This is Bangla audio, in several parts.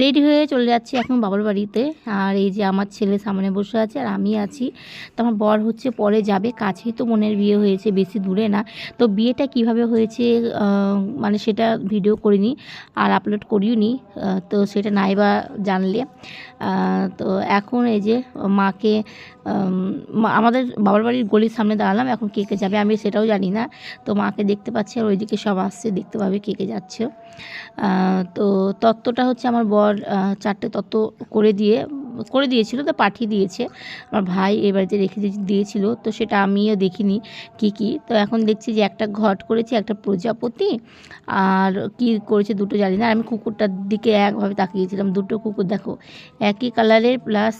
রেডি হয়ে চলে যাচ্ছি এখন বাবার বাড়িতে। আর এই যে আমার ছেলে সামনে বসে আছে আর আমি আছি। তো আমার বর হচ্ছে পরে যাবে। কাছেই তো মনের বিয়ে হয়েছে, বেশি দূরে না। তো বিয়েটা কীভাবে হয়েছে মানে সেটা ভিডিও করিনি আর আপলোড করিও নি। তো সেটা নাই বা জানলে। তো এখন এই যে মাকে আমাদের বাবার বাড়ির গলির সামনে দাঁড়ালাম, এখন কে কে যাবে আমি সেটাও জানি না। তো মাকে দেখতে পাচ্ছি আর ওইদিকে সব আসছে, দেখতে পাবে কে কে যাচ্ছে। তো তত্ত্বটা হচ্ছে আমার বর চারটে তত্ত্ব করে দিয়ে, করে দিয়েছিল, তো পাঠিয়ে দিয়েছে। আমার ভাই এ বাড়িতে রেখে দিয়ে- দিয়েছিল, তো সেটা আমিও দেখিনি কি কি। তো এখন দেখছি যে একটা ঘট করেছে, একটা প্রজাপতি, আর কি করেছে দুটো জানি না। আমি কুকুরটার দিকে একভাবে তাকিয়েছিলাম, দুটো কুকুর দেখো, একই কালারের প্লাস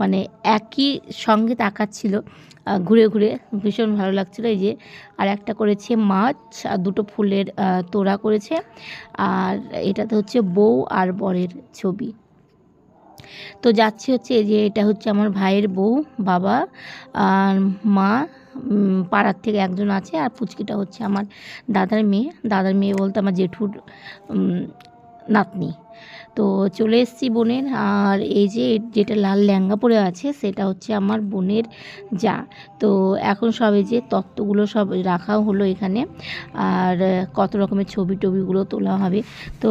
মানে একই সঙ্গে তাকাচ্ছিল ঘুরে ঘুরে। ভীষণ ভালো লাগছিল এই যে, আর একটা করেছে মাছ, আর দুটো ফুলের তোড়া করেছে। আর এটাতে হচ্ছে বউ আর বরের ছবি। তো যাচ্ছি হচ্ছে এই যে, এটা হচ্ছে আমার ভাইয়ের বউ, বাবা, আর মা পাড়ার থেকে একজন আছে। আর পুচকিটা হচ্ছে আমার দাদার মেয়ে। দাদার মেয়ে বলতে আমার জেঠুর নাতনি। তো চলে এসেছি বোনের, আর এই যে যেটা লাল ল্যাঙ্গা পরে আছে, সেটা হচ্ছে আমার বোনের যা। তো এখন সব যে তত্ত্বগুলো সব রাখা হলো এখানে, আর কত রকমের ছবি টবিগুলো তোলা হবে। তো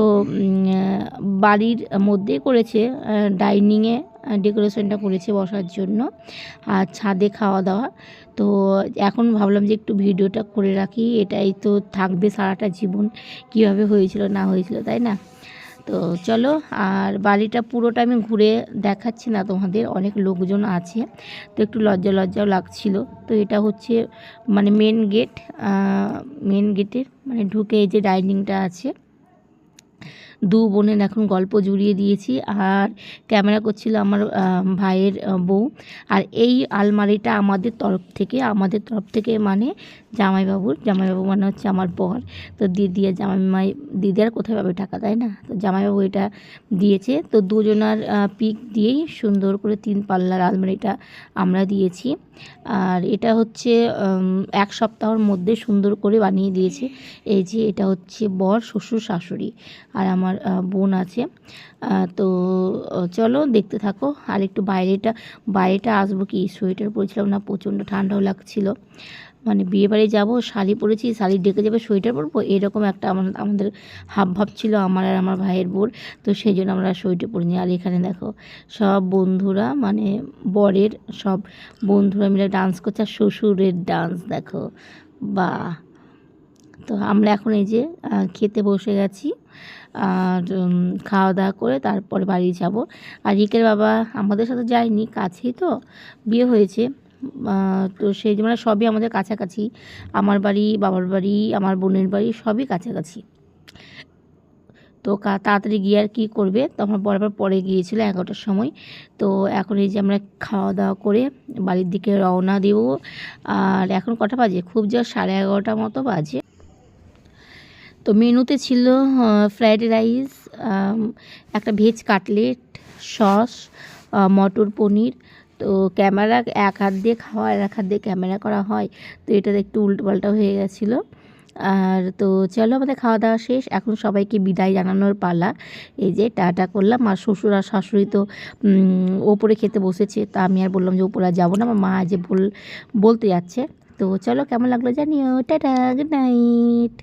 বাড়ির মধ্যে করেছে, ডাইনিংয়ে ডেকোরেশনটা করেছে বসার জন্য, আর ছাদে খাওয়া দাওয়া। তো এখন ভাবলাম যে একটু ভিডিওটা করে রাখি, এটাই তো থাকবে সারাটা জীবন, কীভাবে হয়েছিল না হয়েছিল, তাই না? তো চলো, আর বাড়িটা পুরোটা আমি ঘুরে দেখাচ্ছি না তোমাদের, অনেক লোকজন আছে। তো একটু লজ্জা লজ্জাও লাগছিল। তো এটা হচ্ছে মানে মেন গেট মেন গেটের মানে ঢুকে এই যে ডাইনিংটা আছে। দু বোনের এখন গল্প জুড়িয়ে দিয়েছি আর ক্যামেরা করছিল আমার ভাইয়ের বউ। আর এই আলমারিটা আমাদের তরফ থেকে, আমাদের তরফ থেকে মানে জামাইবাবুর, জামাইবাবু মানে হচ্ছে আমার বর। তো দিদি আর জামাইমাই দিদি আর কোথায় পাবে টাকা, তাই না? তো জামাইবাবু এটা দিয়েছে। তো দুজনার পিক দিয়েই সুন্দর করে তিন পাল্লার আলমারিটা আমরা দিয়েছি। আর এটা হচ্ছে এক সপ্তাহের মধ্যে সুন্দর করে বানিয়ে দিয়েছে। এই যে এটা হচ্ছে বর, শ্বশুর, শাশুড়ি। আর আমার আহ, বোন আছে। তো চলো দেখতে থাকো। আর একটু বাইরেটা বাইরেটা আসব কি? সোয়েটার পরেছিলাম না প্রচণ্ড ঠান্ডাও লাগছিল। মানে বিয়ে বাড়ি যাব শাড়ি পরেছি শাড়ি ডেকে যাবে সোয়েটার পরবো এরকম একটা আমার আমাদের হাব ভাব ছিল আমার আর আমার ভাইয়ের বোর তো সেই জন্য আমরা সোয়েটার পরিনি। আর এখানে দেখো সব বন্ধুরা মানে বরের সব বন্ধুরা মিলে ডান্স করছে আর শ্বশুরের ডান্স দেখো। বা তো আমরা এখন এই যে খেতে বসে গেছি। আর খাওয়া দাওয়া করে তারপরে বাড়ি যাব। আর রিকের বাবা আমাদের সাথে যায়নি, কাছেই তো বিয়ে হয়েছে। তো সেই জন্য মানে সবই আমাদের কাছাকাছি। আমার বাড়ি, বাবার বাড়ি, আমার বোনের বাড়ি সবই কাছাকাছি। তো তাড়াতাড়ি গিয়ে আর কী করবে? তখন বরাবর পরে গিয়েছিল এগারোটার সময়। তো এখন এই যে আমরা খাওয়া দাওয়া করে বাড়ির দিকে রওনা দেব। আর এখন কটা বাজে? খুব যা সাড়ে এগারোটা মতো বাজে। তো মেনুতে ছিল ফ্রায়েড রাইস একটা veg cutlet sauce matar paneer. তো ক্যামেরা এক হাত দিয়ে খাওয়া আর এক হাত দিয়ে ক্যামেরা করা হয়। তো এটাতে একটু উল্টোপাল্টা হয়ে গেছিল। আর তো চলো আমাদের খাওয়া দাওয়া শেষ। এখন সবাইকে বিদায় জানানোর পালা। এই যে টাটা করলাম। আর শ্বশুর আর শাশুড়ি তো ওপরে খেতে বসেছে। তা আমি আর বললাম যে ওপরে যাব না। আমার মা যে বল, বলতে যাচ্ছে। তো চলো কেমন লাগল জানিও। Tata good night